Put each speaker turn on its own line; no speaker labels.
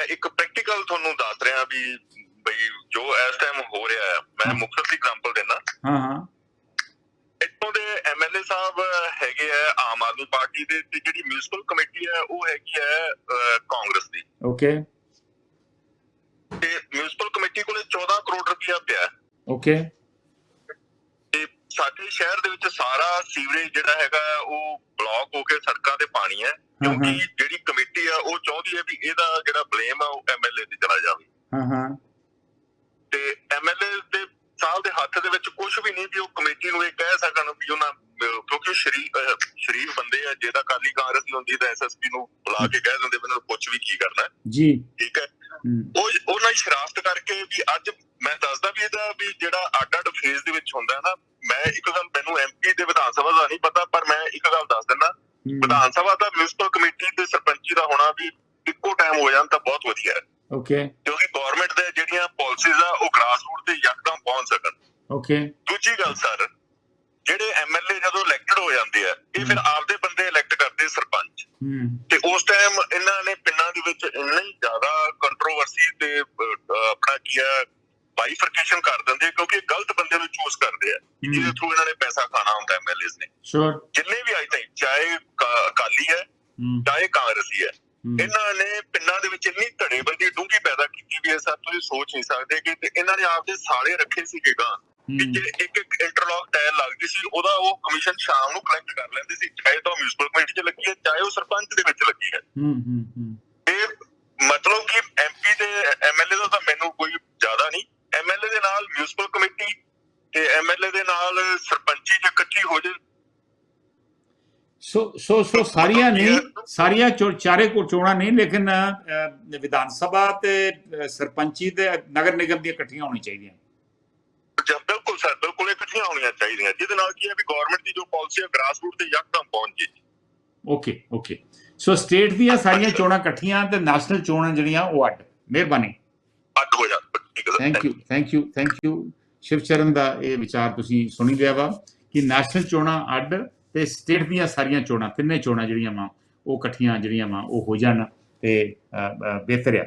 ਮੈਂ ਇੱਕ ਪ੍ਰੈਕਟੀਕਲ ਤੁਹਾਨੂੰ ਦੱਸ ਰਿਹਾ ਵੀ ਬਈ ਜੋ ਇਸ ਟਾਈਮ ਹੋ ਰਿਹਾ ਹੈ ਮੈਂ ਮੁਕਤਸਰ ਦੀ ਐਗਜ਼ਾਮਪਲ ਦਿੰਦਾ।
ਹਾਂ ਹਾਂ।
ਇੱਥੋਂ ਦੇ ਐਮਐਲਏ ਸਾਹਿਬ ਹੈਗੇ ਆ ਆਮ ਆਦਮੀ ਪਾਰਟੀ ਦੇ ਤੇ ਜਿਹੜੀ ਮਿਊਨਿਸਪਲ ਕਮੇਟੀ ਹੈ ਉਹ ਹੈਗੀ ਹੈ ਕਾਂਗਰਸ ਦੀ।
ਓਕੇ
ਤੇ ਮਿਊਨਿਸਪਲ ਕਮੇਟੀ ਕੋਲੇ 14 ਕਰੋੜ ਰੁਪਇਆ ਪਿਆ।
ਓਕੇ
ਤੇ ਸਾਡੇ ਸ਼ਹਿਰ ਦੇ ਵਿੱਚ ਸਾਰਾ ਸੀਵਰੇਜ ਜਿਹੜਾ ਹੈਗਾ ਉਹ ਬਲੌਕ ਹੋ ਕੇ ਸੜਕਾਂ ਤੇ ਪਾਣੀ ਹੈ ਕਿਉਂਕਿ ਜਿਹੜੀ ਕਮੇਟੀ ਆ ਉਹ ਚਾਹੁੰਦੀ ਹੈ ਵੀ ਇਹਦਾ ਜਿਹੜਾ ਬਲੇਮ ਆ ਉਹ ਐਮਐਲਏ ਤੇ ਚਲਾ ਜਾਵੇ।
ਹਾਂ ਹਾਂ।
ਤੇ ਐਮਐਲਏ ਦੇ ਸਾਲ ਦੇ ਹੱਥ ਦੇ ਵਿੱਚ ਕੁਝ ਵੀ ਨਹੀਂ ਵੀ ਉਹ ਕਮੇਟੀ ਨੂੰ ਇਹ ਕਹਿ ਸਕਣ ਵੀ ਉਹਨਾਂ ਕਿਉਂਕਿ ਸ਼ਰੀਫ ਸ਼ਰੀਫ ਬੰਦੇ ਆ ਜਿਹਦਾ ਕਾਲੀ ਕਾਂਗਰਸੀ ਹੁੰਦੀ ਤਾਂ ਐਸਐਸਪੀ ਨੂੰ ਬੁਲਾ ਕੇ ਕਹਿ ਦਿੰਦੇ ਮੈਨੂੰ ਪੁੱਛ ਵੀ ਕੀ ਕਰਨਾ
ਜੀ।
ਠੀਕ ਹੈ? ਉਹ ਉਹਨਾਂ ਦੀ ਸ਼ਰਾਫਤ ਕਰਕੇ ਵੀ ਅੱਜ ਮੈਂ ਦੱਸਦਾ ਵੀ ਇਹਦਾ ਵੀ ਜਿਹੜਾ ਅੱਡ ਅੱਡ ਫੇਜ਼ ਦੇ ਵਿੱਚ ਹੁੰਦਾ ਹੈ ਨਾ ਮੈਂ ਇੱਕ ਗੱਲ ਮੈਨੂੰ ਐਮਪੀ ਦੇ ਵਿਧਾਨ ਸਭਾ ਦਾ ਨਹੀਂ ਪਤਾ ਪਰ ਮੈਂ ਇੱਕ ਗੱਲ ਦੱਸ ਦਿੰਦਾ। ਵਿਧਾਨ ਸਭਾ ਦਾ ਮਿਊਨਿਸਪਲ ਕਮੇਟੀ ਤੇ ਸਰਪੰਚੀ ਦਾ ਹੋਣਾ ਵੀ ਇੱਕੋ ਟਾਈਮ ਹੋ ਜਾਣ ਤਾਂ ਬਹੁਤ ਵਧੀਆ ਹੈ।
ਓਕੇ
ਕਿਉਂਕਿ ਗਵਰਨਮੈਂਟ ਦੇ ਜਿਹੜੀਆਂ ਪਾਲਿਸੀਜ਼ ਆ ਉਹ ਗ੍ਰਾਸ ਰੂਟ ਤੇ ਯਕਦਮ ਪਹੁੰਚ ਸਕਣ।
ਓਕੇ
ਦੂਜੀ ਗੱਲ ਸਰ ਜਿਹੜੇ ਐਮਐਲਏ ਜਦੋਂ ਇਲੈਕਟਡ ਹੋ ਜਾਂਦੇ ਆ ਇਹ ਫਿਰ ਆਪਦੇ ਬੰਦੇ ਇਲੈਕਟ ਕਰਦੇ ਸਰਪੰਚ। ਤੇ ਉਸ ਟਾਈਮ ਇਹਨਾਂ ਨੇ ਪਿੰਡਾਂ ਦੇ ਵਿੱਚ ਇੰਨੀ ਜ਼ਿਆਦਾ ਕੰਟਰੋਵਰਸੀ ਤੇ ਆਪਣਾ ਕੀ ਹੈ ਬਾਈਫਰਕੇਸ਼ਨ ਕਰ ਦਿੰਦੇ ਕਿਉਂਕਿ ਗਲਤ ਬੰਦੇ ਨੂੰ ਚੂਜ਼ ਕਰਦੇ ਆ। ਜਿਹਦੇ ਥਰੂ ਇਹਨਾਂ ਨੇ ਪੈਸਾ ਖਾਣਾ ਹੁੰਦਾ ਐਮਐਲਏਸ ਨੇ।
ਸ਼ੋਰ
ਜਿੰਨੇ ਵੀ ਆਈ ਤਾਈਂ ਚਾਹੇ ਅਕਾਲੀ ਹੈ ਚਾਹੇ ਕਾਂਗਰਸੀ ਹੈ ਇਹਨਾਂ ਨੇ ਪਿੰਡਾਂ ਦੇ ਵਿੱਚ ਇੰਨੀ ਧੜੇਬੰਦੀ ਡੂੰਘੀ ਪੈਦਾ ਕੀਤੀ ਵੀ ਇਹ ਸਭ ਤੁਸੀਂ ਸੋਚ ਨਹੀਂ ਸਕਦੇ ਕਿ ਇਹਨਾਂ ਨੇ ਆਪਦੇ ਸਾਲੇ ਰੱਖੇ ਸੀਗੇ ਗਾਂ ਕਿ ਜੇ ਇੱਕ ਇੱਕ ਇੰਟਰਲੌਕ ਟਾਇਰ ਲੱਗਦੀ ਸੀ ਉਹਦਾ ਉਹ ਕਮਿਸ਼ਨ ਸ਼ਾਮ ਨੂੰ ਕਲੈਕਟ ਕਰ ਲੈਂਦੇ ਸੀ ਚਾਹੇ ਤਾਂ ਮਿਊਨਿਸਪਲ ਕਮੇਟੀ 'ਚ ਲੱਗੀ ਹੈ ਚਾਹੇ ਉਹ ਸਰਪੰਚ ਦੇ ਵਿੱਚ ਲੱਗੀ ਹੈ। ਤੇ ਮਤਲਬ ਕਿ ਐਮਪੀ ਤੇ ਐਮਐਲਏ ਦਾ ਤਾਂ ਮੈਨੂੰ ਕੋਈ ਜ਼ਿਆਦਾ ਨਹੀਂ। ਐਮਐਲਏ ਦੇ ਨਾਲ ਮਿਊਨਿਸਪਲ ਕਮੇਟੀ ਤੇ ਐਮਐਲਏ ਦੇ ਨਾਲ ਸਰਪੰਚੀ ਜੇ ਇਕੱਠੀ ਹੋ ਜੇ।
ਸੋ ਸੋ ਸੋ ਸਾਰੀਆਂ ਨਹੀਂ ਸਾਰੀਆਂ ਚਾਰੇ ਕੋ ਚੋਣਾਂ ਨਹੀਂ ਲੇਕਿਨ ਵਿਧਾਨ ਸਭਾ ਤੇ ਸਰਪੰਚੀ ਤੇ ਨਗਰ ਨਿਗਮ ਦੀਆਂ ਇਕੱਠੀਆਂ ਹੋਣੀ ਚਾਹੀਦੀਆਂ।
ਜਾਂ ਬਿਲਕੁਲ ਸਰ ਬਿਲਕੁਲ ਇਕੱਠੀਆਂ ਹੋਣੀਆਂ ਚਾਹੀਦੀਆਂ। ਜਿਹਦੇ ਨਾਲ ਕੀ ਹੈ ਵੀ ਗਵਰਨਮੈਂਟ ਦੀ ਜੋ ਪਾਲਿਸੀ ਹੈ ਗ੍ਰਾਸ ਰੂਟ ਤੇ ਯਕਦਮ ਪਹੁੰਚ ਜੇ।
ਓਕੇ ਓਕੇ ਸੋ ਸਟੇਟ ਦੀਆਂ ਸਾਰੀਆਂ ਚੋਣਾਂ ਇਕੱਠੀਆਂ ਤੇ ਨੈਸ਼ਨਲ ਚੋਣਾਂ ਜਿਹੜੀਆਂ ਉਹ ਅੱਡ। ਮਿਹਰਬਾਨੀ।
ਅੱਡ ਹੋ ਹੈ।
Thank you thank you thank you Shivcharan ਦਾ ਇਹ ਵਿਚਾਰ ਤੁਸੀਂ ਸੁਣੀ ਲਿਆ ਵਾ ਕਿ ਨੈਸ਼ਨਲ ਚੋਣਾਂ ਅੱਡ ਤੇ ਸਟੇਟ ਦੀਆਂ ਸਾਰੀਆਂ ਚੋਣਾਂ ਤਿੰਨੇ ਚੋਣਾਂ ਜਿਹੜੀਆਂ ਵਾ ਉਹ ਇਕੱਠੀਆਂ ਜਿਹੜੀਆਂ ਵਾ ਉਹ ਹੋ ਜਾਣ ਤੇ ਬਿਹਤਰ ਆ।